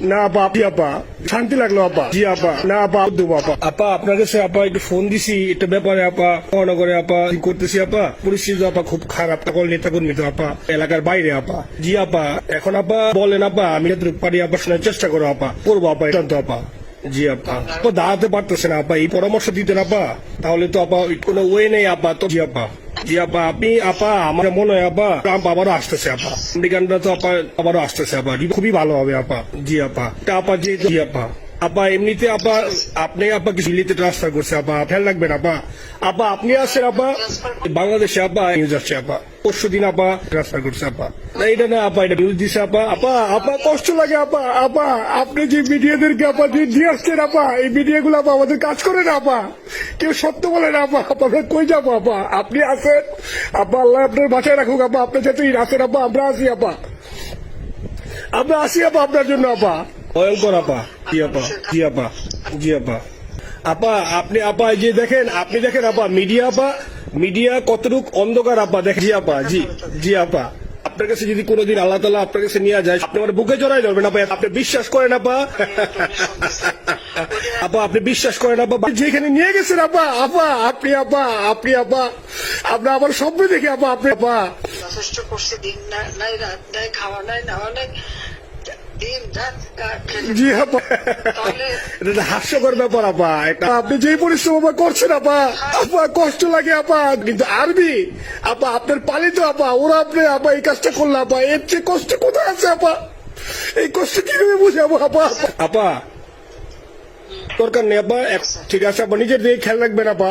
না আপা জি আপা। শান্তি লাগল আপা। জি আপা। না আপা দেবো আপা। আপা আপনার কাছে আপা একটু ফোন দিছি। এটা ব্যাপারে আপা মহানগরে আপা কি করতেছি আপা? পরিস্থিতি আপা খুব খারাপ। সকল নেতা কর্মী তো আপা এলাকার বাইরে আপা। জি আপা। এখন আপা বলেন আপা আমি যতটুকু পারি আপা শোনার চেষ্টা করো আপা। করব আপা এটা তো আপা। জি আপা। আপা দাঁড়াতে পারতেছে না আপা। এই পরামর্শ দিতেন আপা। তাহলে তো আপা কোনো ওয়ে নেই আপা। তো জি আপা। জি আপা আপনি আপা আমার মনে হয় আপা ট্রাম্প আবারও আসতেছে আপা আমেরিকানরা তো আপা আবারও আসতেছে আপা খুবই ভালো হবে আপা জি আপা তা আপা জি জি আপা আপা এমনিতে আপা আপনি আপা কিছু দিল্লিতে ট্রান্সফার করছে আপা খেয়াল রাখবেন আপা আপা আপনি আসছেন আপা বাংলাদেশে আপা নিউজ আসছে আপা পরশু দিন আপা ট্রান্সফার করছে আপা এটা না আপা এটা নিউজ দিছে আপা আপা আপা কষ্ট লাগে আপা আপা আপনি যে মিডিয়াদেরকে আপা দিয়ে আসছেন আপা এই মিডিয়াগুলো আপা আমাদের কাজ করে না আপা কেউ সত্য বলে না আপা আপা আমরা কই যাব আপা আপনি আছেন? আপা আল্লাহ আপনার বাসায় রাখুক আপা আপনি যতই আছেন আপা আমরা আসি আপা আমরা আসি আপা আপনার জন্য আপা ভয়ঙ্কর আপা জি আপা জি আপা জি আপা আপা আপনি আপা যে দেখেন, আপনি দেখেন আপা মিডিয়া আপা মিডিয়া কতটুক অন্ধকার আপা দেখেন, জি আপা জি জি আপা আপনার কাছে যদি কোনোদিন আল্লাহ তালা আপনার কাছে নিয়ে যায়, আপনি আমার বুকে জড়াই ধরবেন, আপা। আপনি বিশ্বাস করেন, আপা। আপা, আপনি বিশ্বাস করেন, আপা। যেখানে নিয়ে গেছেন, আপা আপা, আপনি আপা আপনি, আপা। আমার স্বপ্ন দেখে, আপা, আপনি, আপা। যথেষ্ট করছে, দিন নাই রাত, নাই খাওয়া, নাই নাওয়া নাই জি আপা এটা হাস্যকর ব্যাপার, আপা। এটা আপনি যেই পরিশ্রম আপা করছেন, আপা আপা, কষ্ট লাগে, আপা। কিন্তু আরবি, আপা, আপনার পালিত আপা, ওরা আপনি, আপা, এই কাজটা করল, আপা। এর চেয়ে কষ্ট কোথায় আছে, আপা? এই কষ্ট কীভাবে বুঝাবো আপা আপা? দরকার নেই, আপা। ঠিক আছে, আপা, নিজের দিয়ে খেয়াল রাখবেন, আপা।